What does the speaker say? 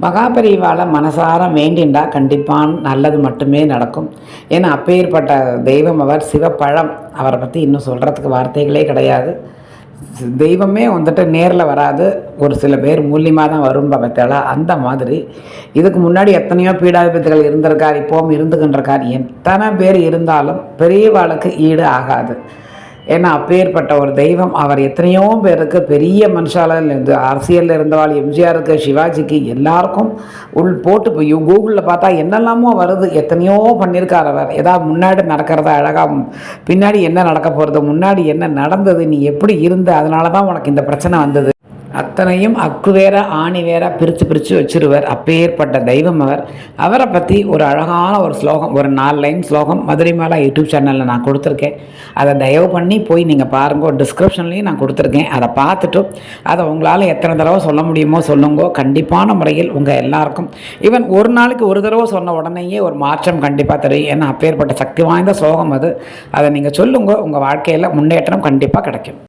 மகாபரிவால மனசார வேண்டின்றா கண்டிப்பான நல்லது மட்டுமே நடக்கும். ஏன்னா அப்பேற்பட்ட தெய்வம் அவர் சிவப்பழம். அவரை பற்றி இன்னும் சொல்கிறதுக்கு வார்த்தைகளே கிடையாது. தெய்வமே வந்துட்டு நேரில் வராது. ஒரு சில பேர் மூலியமாக தான் வரும் பக்தாலா அந்த மாதிரி. இதுக்கு முன்னாடி எத்தனையோ பீடாதிபதிகள் இருந்திருக்கார். இப்போவும் இருந்துகின்றிருக்கார். எத்தனை பேர் இருந்தாலும் பெரியவாளுக்கு ஈடு ஆகாது. ஏன்னா அப்பேற்பட்ட ஒரு தெய்வம். அவர் எத்தனையோ பேருக்கு பெரிய மனுஷாலில் இருந்து அரசியலில் இருந்தவாள் எம்ஜிஆருக்கு சிவாஜிக்கு எல்லாருக்கும் உள் போட்டு போய் கூகுளில் பார்த்தா என்னெல்லாமோ வருது. எத்தனையோ பண்ணியிருக்கார் அவர். ஏதாவது முன்னாடி நடக்கிறத அழகாக பின்னாடி என்ன நடக்க போகிறது முன்னாடி என்ன நடந்தது நீ எப்படி இருந்த அதனால தான் உனக்கு இந்த பிரச்சனை வந்தது. அத்தனையும் அக்கு வேற ஆணி வேற பிரித்து பிரித்து வச்சிருவர். அப்பேற்பட்ட தெய்வம் அவர். அவரை பற்றி ஒரு அழகான ஒரு ஸ்லோகம் ஒரு நாலு லைன் ஸ்லோகம் மதுரை மாலா யூடியூப் சேனலில் நான் கொடுத்துருக்கேன். அதை தயவு பண்ணி போய் நீங்கள் பாருங்க. டிஸ்கிரிப்ஷன்லேயும் நான் கொடுத்துருக்கேன். அதை பார்த்துட்டு அதை உங்களால் எத்தனை தடவை சொல்ல முடியுமோ சொல்லுங்கோ. கண்டிப்பான முறையில் உங்கள் எல்லாருக்கும். ஈவன் ஒரு நாளைக்கு ஒரு தடவை சொன்ன உடனேயே ஒரு மாற்றம் கண்டிப்பாக தெரியும். ஏன்னா அப்பேற்பட்ட சக்தி வாய்ந்த ஸ்லோகம் அது. அதை நீங்கள் சொல்லுங்க. உங்கள் வாழ்க்கையில் முன்னேற்றம் கண்டிப்பாக கிடைக்கும்.